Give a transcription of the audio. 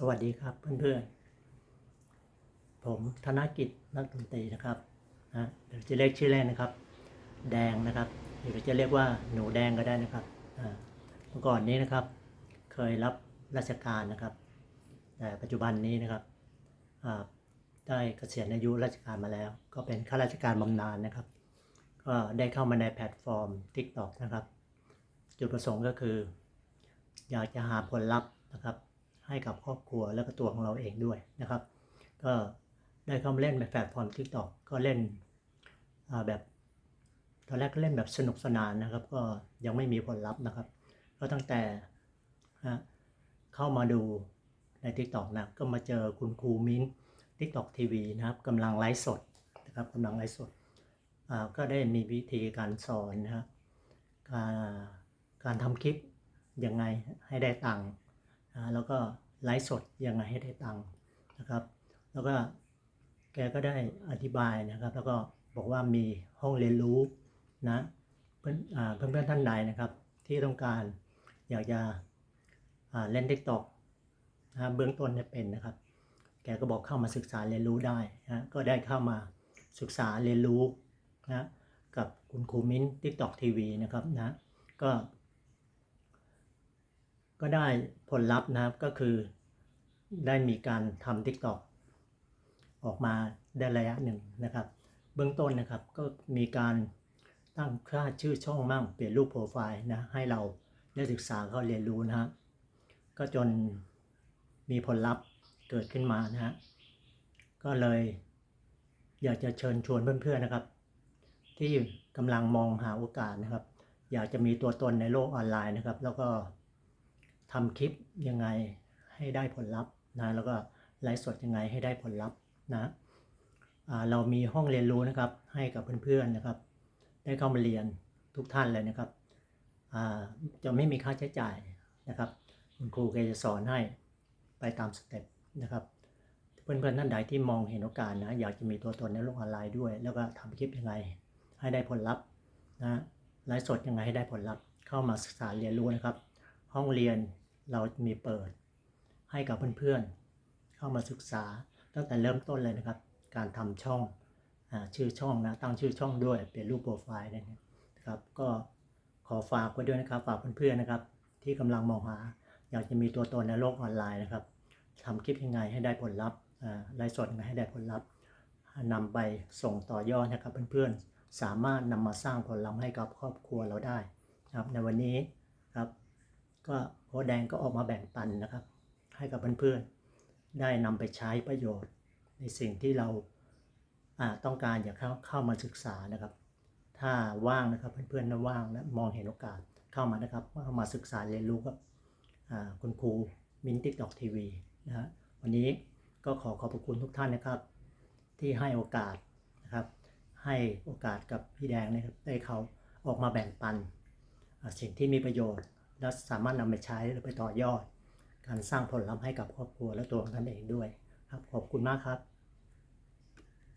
สวัสดีครับเพื่อนๆ ผมธนกิจนักดนตรีนะครับนะเดี๋ยวจะเรียกชื่อเล่นะครับ แดงนะครับหรือจะเรียกว่าหนูแดงก็ได้นะครับเมื่อก่อนนี้นะครับ เคยรับราชการนะครับ แต่ปัจจุบันนี้นะครับได้เกษียณอายุราชการมาแล้ว ก็เป็นข้าราชการบำนาญนะครับ ก็ได้เข้ามาในแพลตฟอร์ม TikTok นะครับ จุดประสงค์ก็คือ อยากจะหาผลลัพธ์นะครับ ให้กับครอบครัวแล้วก็ตัวของเราเองด้วยนะครับ ก็ได้เข้ามาเล่นในแพลตฟอร์ม TikTok ก็เล่นแบบตอนแรกก็เล่นแบบสนุกสนานนะครับ ก็ยังไม่มีผลลัพธ์นะครับ ก็ตั้งแต่เข้ามาดูใน TikTok นะก็มาเจอคุณครูมิ้น TikTok TV นะครับกำลังไลฟ์สดนะครับกำลังไลฟ์สดก็ได้มีวิธีการสอนนะครับการการทำคลิปยังไงให้ได้ตังค์แล้วก็ ไลฟ์สดยังไงให้ได้ตังค์นะครับ แล้วก็แกก็ได้อธิบายนะครับ แล้วก็บอกว่ามีห้องเรียนรู้นะเพื่อนอ่าเพื่อนท่านใดนะครับ ที่ต้องการอยากจะเล่น t ิ k t o k นะเบื้องต้นเนี่ยเป็นนะครับ แกก็บอกเข้ามาศึกษาเรียนรู้ได้นะก็ได้เข้ามาศึกษาเรียนรู้นะกับคุณครูมิ้น TikTok TV นะครับนะก็ ก็ได้ผลลัพธ์นะครับก็คือได้มีการทำ TikTok ออกมาได้ระยะหนึ่งนะครับ เบื้องต้นนะครับก็มีการตั้งค่าชื่อช่องมั่งเปลี่ยนรูปโปรไฟล์นะให้เราได้ศึกษาเขาเรียนรู้นะฮะก็จนมีผลลัพธ์เกิดขึ้นมานะฮะก็เลยอยากจะเชิญชวนเพื่อนๆนะครับ ที่กำลังมองหาโอกาสนะครับ อยากจะมีตัวตนในโลกออนไลน์นะครับ แล้วก็ ทำคลิปยังไงให้ได้ผลลัพธ์นะแล้วก็ไลฟ์สดยังไงให้ได้ผลลัพธ์นะเรามีห้องเรียนรู้นะครับให้กับเพื่อนๆนะครับ ได้เข้ามาเรียนทุกท่านเลยนะครับจะไม่มีค่าใช้จ่ายนะครับคุณครูแกจะสอนให้ไปตามสเต็ปนะครับเพื่อนๆท่านใดที่มองเห็นโอกาสนะอยากจะมีตัวตนในโลกออนไลน์ด้วย แล้วก็ทำคลิปยังไงให้ได้ผลลัพธ์นะไลฟ์สดยังไงให้ได้ผลลัพธ์เข้ามาศึกษาเรียนรู้นะครับ ห้องเรียน เรามีเปิดให้กับเพื่อนๆ เข้ามาศึกษาตั้งแต่เริ่มต้นเลยนะครับ การทำช่องอชื่อช่องนะตั้งชื่อช่องด้วยเปลี่ยนรูปโปรไฟล์นะครับ ก็ขอฝากไว้ด้วยนะครับฝากเพื่อนๆนะครับ ที่กำลังมองหา อยากจะมีตัวตนในโลกออนไลน์นะครับทำคลิปยังไงให้ได้ผลลัพธ์อ่าไลฟ์สดยังไงให้ได้ผลลัพธ์นำไปส่งต่อยอดนะครับเพื่อนๆสามารถนำมาสร้างผลลัพธ์ให้กับครอบครัวเราได้ครับในวันนี้ครับ ก็โค้ดแดงก็ออกมาแบ่งปันนะครับ ให้กับเพื่อนๆได้นำไปใช้ประโยชน์ ในสิ่งที่เราต้องการอยากเข้าเข้ามาศึกษานะครับ ถ้าว่างนะครับเพื่อนๆนะว่างและมองเห็นโอกาสเข้ามานะครับเข้ามาศึกษาเรียนรู้กับคุณครูมินติ๊กดอกทีวีนะฮะวันนี้ก็ขอขอบพระคุณทุกท่านนะครับ ที่ให้โอกาสนะครับ ให้โอกาสกับพี่แดงนะครับได้เขาออกมาแบ่งปันสิ่งที่มีประโยชน์ และสามารถนำไปใช้หรือไปต่อยอด การสร้างผลลัพธ์ให้กับครอบครัวและตัวของท่านเองด้วย ครับขอบคุณมากครับ